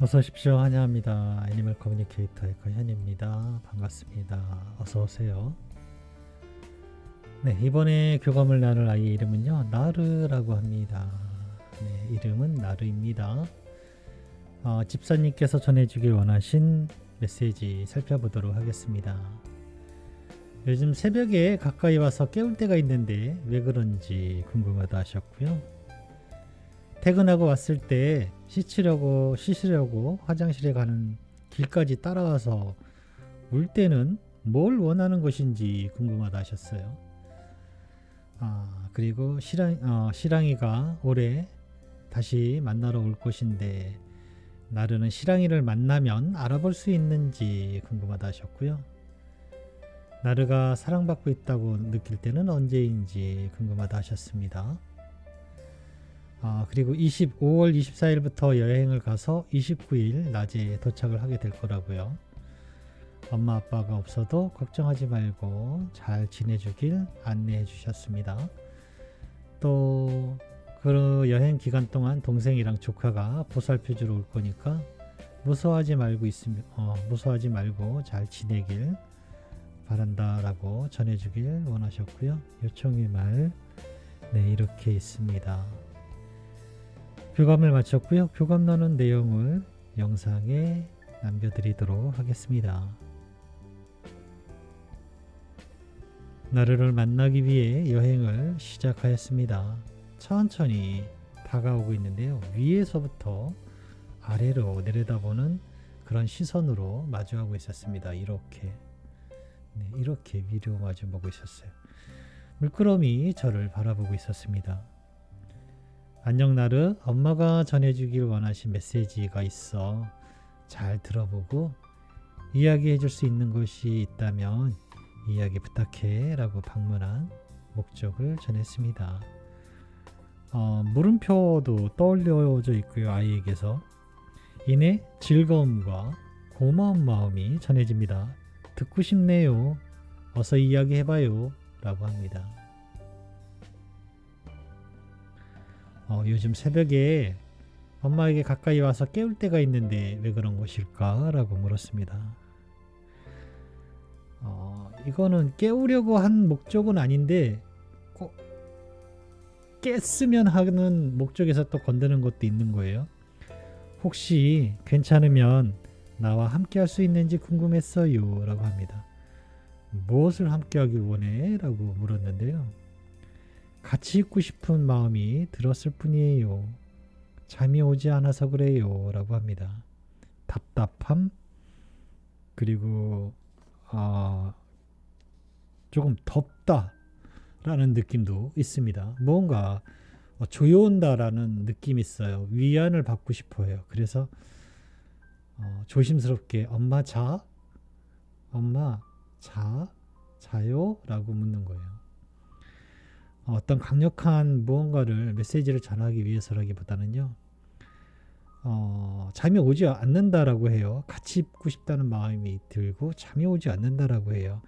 어서 오십시오. 환영합니다. 애니멀 커뮤니케이터의 권현입니다. 반갑습니다. 어서 오세요. 네, 이번에 교감을 나눌 아이의 이름은요. 나르라고 합니다. 네, 이름은 나르입니다. 어, 집사님께서 전해주길 원하신 메시지 살펴보도록 하겠습니다. 요즘 새벽에 가까이 와서 깨울 때가 있는데 왜 그런지 궁금하다 하셨고요. 퇴근하고 왔을 때 씻으려고 씻으려고 화장실에 가는 길까지 따라와서 울 때는 뭘 원하는 것인지 궁금하다 하셨어요. 아 그리고 시랑 어, 시랑이가 올해 다시 만나러 올 것인데 나르는 시랑이를 만나면 알아볼 수 있는지 궁금하다 하셨고요. 나르가 사랑받고 있다고 느낄 때는 언제인지 궁금하다 하셨습니다. 아, 그리고 25월 24일부터 여행을 가서 29일 낮에 도착을 하게 될 거라고요. 엄마 아빠가 없어도 걱정하지 말고 잘 지내주길 안내해 주셨습니다. 또 그 여행 기간 동안 동생이랑 조카가 보살펴 주러 올 거니까 무서워하지 말고 있으면 어, 무서워하지 말고 잘 지내길 바란다라고 전해주길 원하셨고요. 요청의 말 네, 이렇게 있습니다. 교감을 마쳤고요. 교감 나눈 내용을 영상에 남겨드리도록 하겠습니다. 나르를 만나기 위해 여행을 시작하였습니다. 천천히 다가오고 있는데요. 위에서부터 아래로 내려다보는 그런 시선으로 마주하고 있었습니다. 이렇게 네, 이렇게 위로 마주보고 있었어요. 물끄러미 저를 바라보고 있었습니다. 안녕 나르 엄마가 전해주길 원하신 메시지가 있어 잘 들어보고 이야기해 줄 수 있는 것이 있다면 이야기 부탁해 라고 방문한 목적을 전했습니다. 어, 물음표도 떠올려져 있고요 아이에게서 이내 즐거움과 고마운 마음이 전해집니다. 듣고 싶네요. 어서 이야기해봐요 라고 합니다. 어, 요즘 새벽에 엄마에게 가까이 와서 깨울 때가 있는데 왜 그런 것일까? 라고 물었습니다. 어, 이거는 깨우려고 한 목적은 아닌데 꼭 깼으면 하는 목적에서 또 건드는 것도 있는 거예요. 혹시 괜찮으면 나와 함께 할 수 있는지 궁금했어요. 라고 합니다. 무엇을 함께 하길 원해? 라고 물었는데요. 같이 있고 싶은 마음이 들었을 뿐이에요. 잠이 오지 않아서 그래요. 라고 합니다. 답답함? 그리고, 아, 조금 덥다. 라는 느낌도 있습니다. 뭔가 조여온다라는 느낌이 있어요. 위안을 받고 싶어요. 그래서 어, 조심스럽게 엄마 자? 엄마 자? 자요? 라고 묻는 거예요. 어떤 강력한 무언가를 메시지를 전하기 위해서라기보다는요. 어, 잠이 오지 않는다라고 해요. 같이 있고 싶다는 마음이 들고 잠이 오지 않는다라고 해요.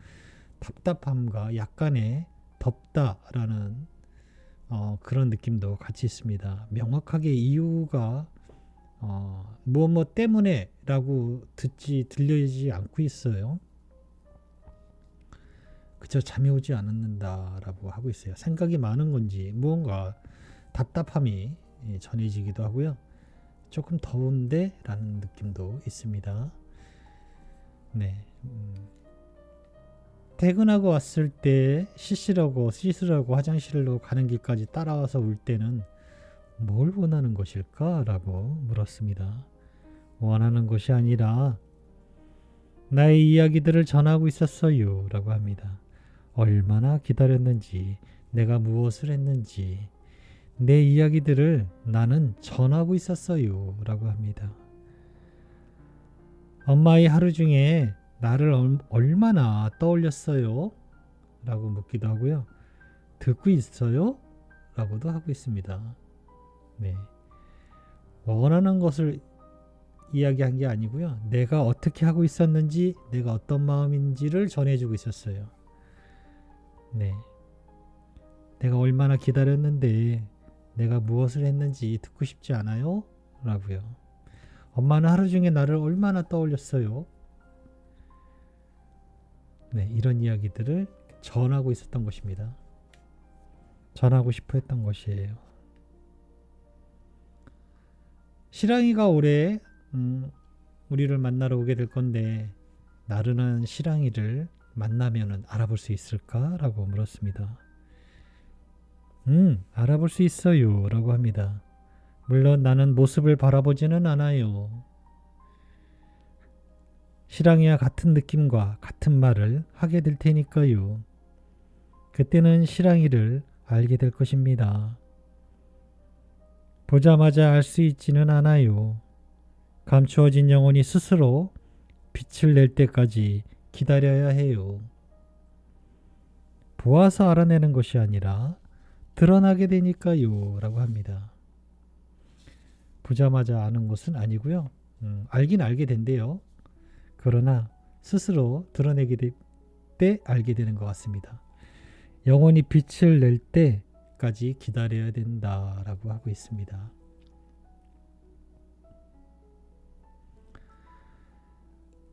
답답함과 약간의 덥다라는 어, 그런 느낌도 같이 있습니다. 명확하게 이유가 어, 무엇 뭐 때문에라고 듣지 들리지 않고 있어요. 그저 잠이 오지 않는다라고 하고 있어요. 생각이 많은 건지 무언가 답답함이 예, 전해지기도 하고요. 조금 더운데라는 느낌도 있습니다. 네. 음. 퇴근하고 왔을 때 씻으려고 씻으려고 화장실로 가는 길까지 따라와서 울 때는 뭘 원하는 것일까? 라고 물었습니다. 원하는 것이 아니라 나의 이야기들을 전하고 있었어요. 라고 합니다. 얼마나 기다렸는지, 내가 무엇을 했는지, 내 이야기들을 나는 전하고 있었어요. 라고 합니다. 엄마의 하루 중에 나를 얼마나 떠올렸어요? 라고 묻기도 하고요. 듣고 있어요? 라고도 하고 있습니다. 네. 원하는 것을 이야기한 게 아니고요. 내가 어떻게 하고 있었는지, 내가 어떤 마음인지를 전해주고 있었어요. 네. 내가 얼마나 기다렸는데, 내가 무엇을 했는지 듣고 싶지 않아요? 라고요. 엄마는 하루 중에 나를 얼마나 떠올렸어요. 네, 이런 이야기들을 전하고 있었던 것입니다. 전하고 싶어 했던 것이에요. 시랑이가 올해 음, 우리를 만나러 오게 될 건데 나르는 시랑이를 만나면은 알아볼 수 있을까라고 물었습니다. 음, 알아볼 수 있어요라고 합니다. 물론 나는 모습을 바라보지는 않아요. 시랑이와 같은 느낌과 같은 말을 하게 될 테니까요. 그때는 시랑이를 알게 될 것입니다. 보자마자 알 수 있지는 않아요. 감추어진 영혼이 스스로 빛을 낼 때까지 기다려야 해요. 보아서 알아내는 것이 아니라 드러나게 되니까요. 라고 합니다. 보자마자 아는 것은 아니고요. 음, 알긴 알게 된대요. 그러나 스스로 드러내게 될 때 알게 되는 것 같습니다. 영원히 빛을 낼 때까지 기다려야 된다라고 하고 있습니다.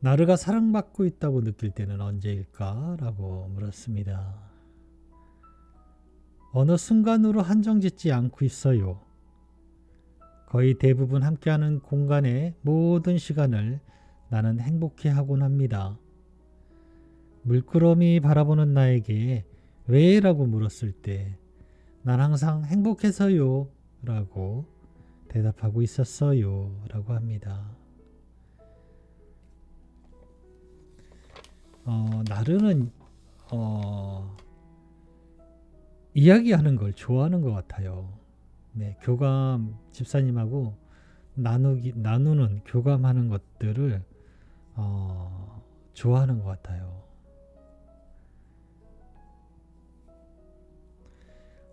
나르가 사랑받고 있다고 느낄 때는 언제일까? 라고 물었습니다. 어느 순간으로 한정짓지 않고 있어요. 거의 대부분 함께하는 공간의 모든 시간을 나는 행복해 하곤 합니다. 물끄러미 바라보는 나에게 왜? 라고 물었을 때 난 항상 행복해서요 라고 대답하고 있었어요 라고 합니다. 어, 나르는 어, 이야기하는 걸 좋아하는 것 같아요. 네, 교감 집사님하고 나누기 나누는 교감하는 것들을 어, 좋아하는 것 같아요.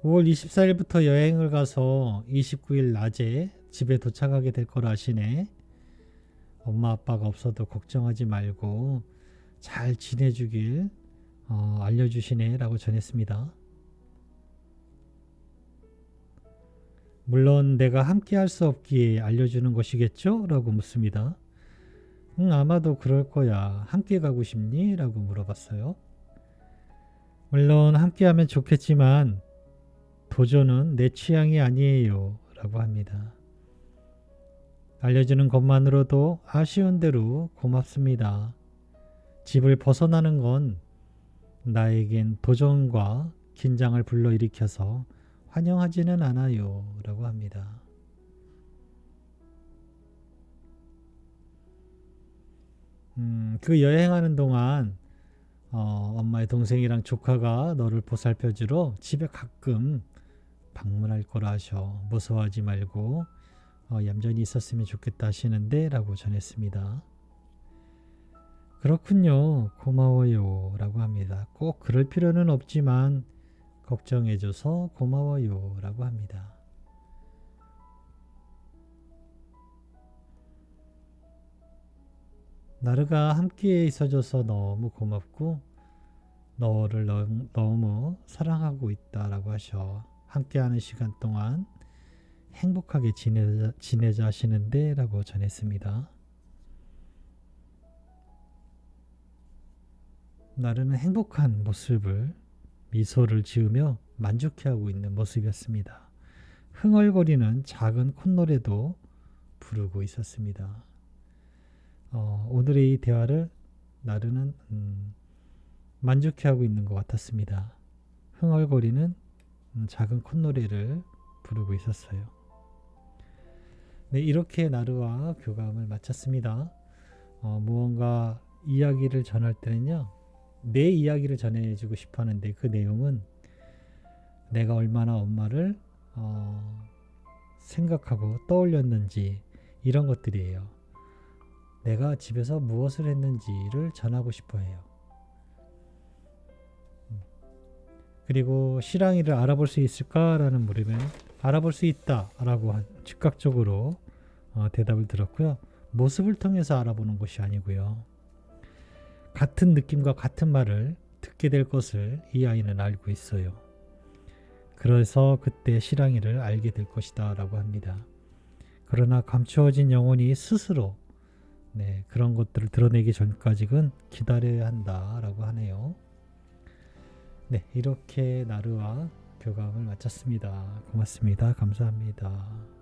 5월 24일부터 여행을 가서 29일 낮에 집에 도착하게 될 걸 아시네. 엄마 아빠가 없어도 걱정하지 말고 잘 지내주길 어, 알려주시네 라고 전했습니다. 물론 내가 함께 할 수 없기에 알려주는 것이겠죠? 라고 묻습니다. 응, 아마도 그럴 거야. 함께 가고 싶니? 라고 물어봤어요. 물론 함께 하면 좋겠지만 도전은 내 취향이 아니에요. 라고 합니다. 알려주는 것만으로도 아쉬운 대로 고맙습니다. 집을 벗어나는 건 나에겐 도전과 긴장을 불러일으켜서 환영하지는 않아요. 라고 합니다. 음, 그 여행하는 동안 어, 엄마의 동생이랑 조카가 너를 보살펴 주러 집에 가끔 방문할 거라 하셔. 무서워하지 말고 어, 얌전히 있었으면 좋겠다 하시는데 라고 전했습니다. 그렇군요. 고마워요. 라고 합니다. 꼭 그럴 필요는 없지만 걱정해줘서 고마워요. 라고 합니다. 나르가 함께 있어줘서 너무 고맙고 너를 너무, 사랑하고 있다라고 하셔. 함께하는 시간 동안 행복하게 지내자, 지내자 하시는데 라고 전했습니다. 나르는 행복한 모습을 미소를 지으며 만족해하고 있는 모습이었습니다. 흥얼거리는 작은 콧노래도 부르고 있었습니다. 어, 오늘의 이 대화를 나르는 음, 만족해하고 있는 것 같았습니다. 흥얼거리는 음, 작은 콧노래를 부르고 있었어요. 네, 이렇게 나르와 교감을 마쳤습니다. 어, 무언가 이야기를 전할 때는요, 내 이야기를 전해주고 싶어 하는데 그 내용은 내가 얼마나 엄마를 어, 생각하고 떠올렸는지 이런 것들이에요. 내가 집에서 무엇을 했는지를 전하고 싶어 해요. 음. 그리고 실랑이를 알아볼 수 있을까라는 물으면 알아볼 수 있다라고 즉각적으로 어, 대답을 들었고요. 모습을 통해서 알아보는 것이 아니고요. 같은 느낌과 같은 말을 듣게 될 것을 이 아이는 알고 있어요. 그래서 그때 실랑이를 알게 될 것이다 라고 합니다. 그러나 감추어진 영혼이 스스로 네, 그런 것들을 드러내기 전까지는 기다려야 한다라고 하네요. 네, 이렇게 나르와 교감을 마쳤습니다. 고맙습니다. 감사합니다.